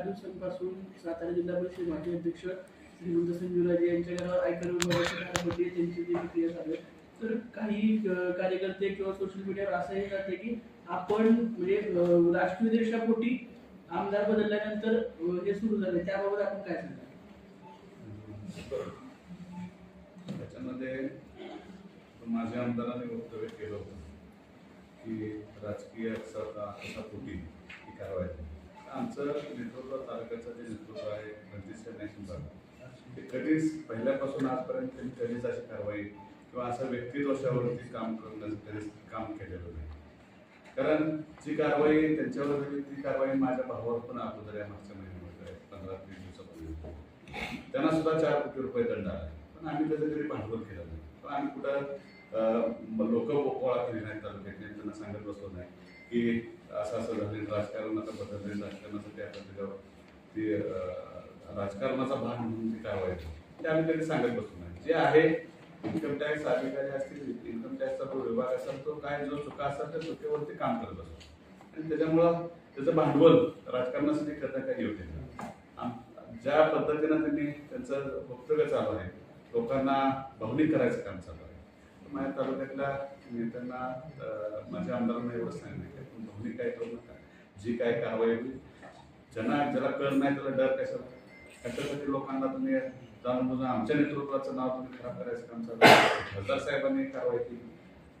चार दिवसांपासून सातारा जिल्हा परिषद माजी अध्यक्ष श्रीमंत संजूराजे यांच्या घरावर आयकर विभागाची होती त्यांची जी प्रक्रिया चालू आहे. तर काही कार्यकर्ते किंवा सोशल मीडियावर असंही जाते की आपण म्हणजे राष्ट्रीय देशापोटी आमदार बदलल्यानंतर हे सुरू झाले त्याबाबत आपण काय सांगाल त्याच्यामध्ये माझ्या आमदारांनी वक्तव्य केलं होतं की राजकीय असा असा पोटी ही कारवाई झाली. आमचं नेतृत्व तालुक्याचं जे नेतृत्व आहे रणजित नॅशनल ते कधीच पहिल्यापासून आजपर्यंत त्यांनी कधीच अशी कारवाई किंवा असं व्यक्तिदोषावरती काम करून कधीच काम केलेलं नाही. कारण जी कारवाई त्यांच्यावर झाली ती कारवाई माझ्या भावावर पण अगोदर या मागच्या महिन्यामध्ये पंधरा तीस दिवसापूर्वी त्यांना सुद्धा चार कोटी रुपये दंड आला. पण आम्ही त्याचं तरी भांडवल केलं नाही. पण आम्ही कुठं लोक गोळा केली नाही तालुक्यातले त्यांना सांगत बसलो नाही की असं असं झालेलं राजकारण आता बदलले राजकारणासाठी आता त्याच्यावर राजकारणाचा भाग म्हणून ते काय व्हायचं ते आम्ही कधी सांगत बसलो नाही. जे आहे इन्कम टॅक्स अधिकारी असतील इन्कम टॅक्सचा जो विभाग असेल तो काय जो चुका असेल त्या चुकीवरती काम करत असतो आणि त्याच्यामुळं त्याचं भांडवल राजकारणासाठी करणं काही योग्य नाही. आम- ज्या पद्धतीनं त्यांनी त्यांचं वक्तव्य चालू आहे लोकांना भावनिक करायचं काम चालू आहे. माझ्या तालुक्यातल्या नेत्यांना माझ्या आमदारांना एवढं सांगितलं की आपण काय करू नका. जी काय कारवाई होईल ज्यांना ज्याला कळ नाही त्याला डर कशाला? त्याच्यासाठी लोकांना तुम्ही जाणून बुजून आमच्या नेतृत्वाचं नाव तुम्ही खराब करायचं काम चालू खासदार साहेबांनी कारवाई केली.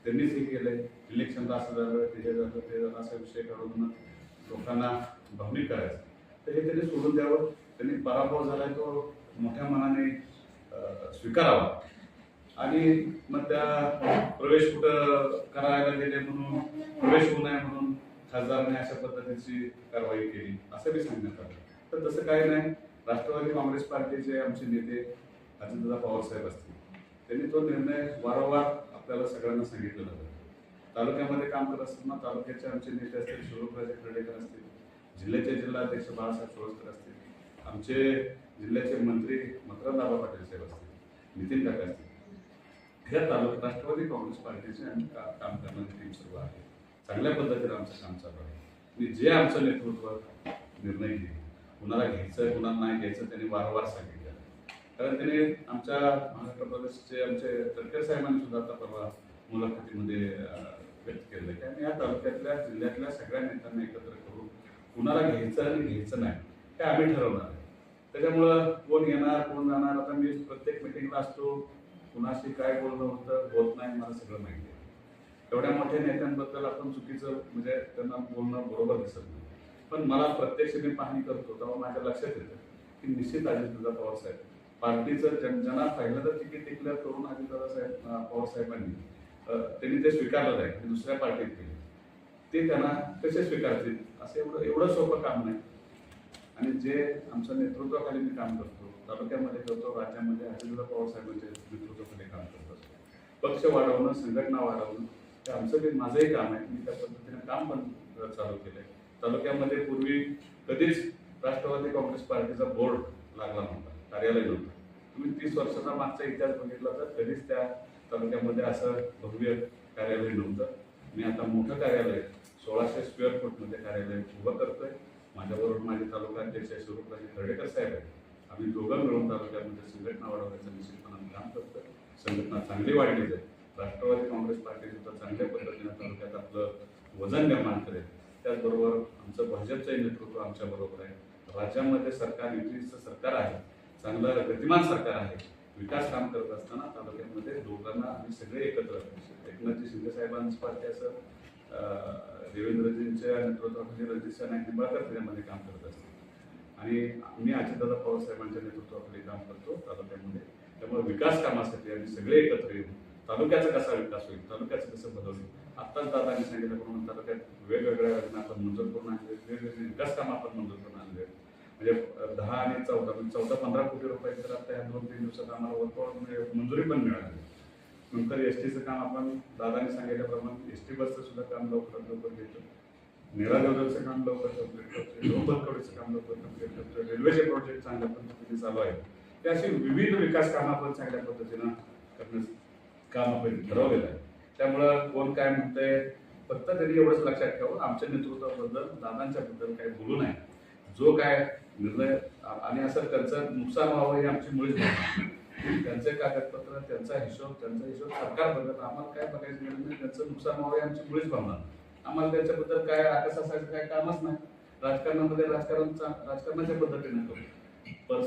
त्यांनीच हे केलंय. इलेक्शनला असं झालं ते हे झालं ते झालं असा विषय काढून लोकांना भावनिक करायचं. तर हे त्यांनी सोडून द्यावं. त्यांनी पराभव झालाय तो मोठ्या मनाने स्वीकारावा. आणि मग त्या प्रवेश कुठं करायला गेले म्हणून प्रवेश होऊ नये म्हणून खासदारने अशा पद्धतीची कारवाई केली असं बी सांगण्यात आलं. तर तसं काही नाही. राष्ट्रवादी काँग्रेस पार्टीचे आमचे नेते अजितदादा पवार साहेब असतील. त्यांनी तो निर्णय वारंवार आपल्याला सगळ्यांना सांगितलेला होता तालुक्यामध्ये काम करत असताना तालुक्याचे आमचे नेते असतील स्वरूपराजे खर्डेकर असतील जिल्ह्याचे जिल्हाध्यक्ष बाळासाहेब सोळसकर असतील आमचे जिल्ह्याचे मंत्री मकरंदाबा पाटील साहेब असतील नितीन काका असतील. ह्या तालुक्यात राष्ट्रवादी काँग्रेस पार्टीचे आम्ही का- काम करणारी टीम सर्व आहे. चांगल्या पद्धतीने आमचं काम चालू आहे. आणि जे आमचं नेतृत्व निर्णय घेईल कुणाला घ्यायचं कुणाला नाही घ्यायचं त्यांनी वारंवार सांगितलं. कारण त्याने आमच्या महाराष्ट्र प्रदेशचे आमचे तडकर साहेबांनी सुद्धा आता परवा मुलाखतीमध्ये व्यक्त केलं की आम्ही या तालुक्यातल्या जिल्ह्यातल्या सगळ्या नेत्यांना एकत्र करून कुणाला घ्यायचं आणि घ्यायचं नाही हे आम्ही ठरवणार आहे. त्याच्यामुळं कोण येणार कोण जाणार आता मी प्रत्येक मिटिंगला असतो. कुणाशी काय बोलणं होतं होत नाही मला सगळं माहिती आहे. एवढ्या मोठ्या नेत्यांबद्दल आपण चुकीचं म्हणजे त्यांना बोलणं बरोबर दिसत नाही. पण मला प्रत्यक्ष मी पाहणी करतो तेव्हा माझ्या लक्षात येतं की निश्चित अजितदादा पवार साहेब पार्टीचं जन जना पहिल्यांदा तिकीट टिकल्या तरुण अजितदादा साहेब अं, पवार साहेबांनी त्यांनी ते स्वीकारलं आहे दुसऱ्या पार्टीत गेले. ते त्यांना कसे स्वीकारतील? असं एवढं एवढं सोपं काम नाही. आणि जे आमच्या नेतृत्वाखाली मी काम करतो तालुक्यामध्ये करतो राज्यामध्ये अजितदादा पवार साहेबांच्या नेतृत्वाखाली काम करत असतो पक्ष वाढवणं संघटना वाढवणं हे आमचं ते माझंही काम आहे. मी त्या पद्धतीने काम पण चालू केलं आहे तालुक्यामध्ये पूर्वी कधीच राष्ट्रवादी काँग्रेस पार्टीचा बोर्ड लागला नव्हता कार्यालय नव्हतं. तुम्ही तीस वर्षाचा मागचा इतिहास बघितला तर कधीच त्या तालुक्यामध्ये असं भव्य कार्यालय नव्हतं. मी आता मोठं कार्यालय सोळाशे स्क्वेअर फूटमध्ये कार्यालय उभं करतोय. माझ्याबरोबर माझे तालुका अध्यक्ष स्वरूपराजे खर्डेकर साहेब आहेत. आम्ही दोघं मिळून तालुक्यामध्ये संघटना वाढवण्याचं निश्चितपणाने काम करतोय. संघटना चांगली वाढलीच आहे राष्ट्रवादी काँग्रेस पार्टी सुद्धा चांगल्या पद्धतीने तालुक्यात आपलं वजन निर्माण करेल. त्याचबरोबर आमचं भाजपचंही नेतृत्व आमच्या बरोबर आहे. राज्यामध्ये सरकार युतीचं सरकार आहे. चांगलं गतिमान सरकार आहे. विकास काम करत असताना तालुक्यामध्ये दोघांना आम्ही सगळे एकत्र एकनाथजी शिंदे साहेबांची पार्टी असं देवेंद्रजींच्या नेतृत्वाखाली रणजित नाईक निंबाळकर त्याच्यामध्ये काम करत असते. आणि मी अजितदादा पवार साहेबांच्या नेतृत्वाखाली काम करतो तालुक्यामध्ये. त्यामुळे विकास कामासाठी आम्ही सगळे एकत्र येऊन तालुक्याचा कसा विकास होईल तालुक्याचं कसं बदल होईल आत्ताच दादांनी सांगितल्याप्रमाणे तालुक्यात वेगवेगळ्या योजना आपण मंजूर करून आणले वेगवेगळे विकास काम आपण मंजूर करून आणले. म्हणजे दहा आणि चौदा म्हणजे चौदा पंधरा कोटी रुपये तर आता या दोन तीन दिवसात आम्हाला वर्कआउट म्हणजे मंजुरी पण मिळाली. नंतर एस टीचं काम आपण दादांनी सांगितल्याप्रमाणे एस टी बसचं सुद्धा काम लवकरात लवकर घेतो. निरादेवचं काम लवकर कंप्लीट करतो लोकलकडीचं काम लवकर कंप्लीट करतो रेल्वेचे प्रोजेक्ट चांगल्या पद्धतीने चालू आहे ते अशी विविध विकास कामं आपण चांगल्या पद्धतीनं करण्यास काम आपण ठरवलेलं आहे. त्यामुळं कोण काय म्हणतंय फक्त तरी एवढंच लक्षात ठेवा आमच्या नेतृत्वाबद्दल दादांच्या बद्दल काही बोलू नये. जो काय निर्णय आणि असं त्यांचं नुकसान व्हावं हे आमची मुळीच त्यांचे कागदपत्र त्यांचा हिशोब त्यांचा हिशोब सरकार बघत आम्हाला काय बघायचं मिळत नाही त्यांचं नुकसान व्हावं हे आमची मुळीच भावना आम्हाला त्याच्याबद्दल काय आकस असायचं काय कामच नाही. राजकारणामध्ये राजकारणचा राजकारणाच्या पद्धतीने करू.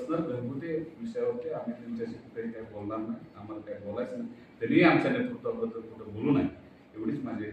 पर्सनल घरगुती विषयावरती आम्ही त्यांच्याशी कुठेही काही बोलणार नाही. आम्हाला काही बोलायचं नाही. तरीही आमच्या नेतृत्वाबद्दल कुठं बोलू नये एवढीच माझी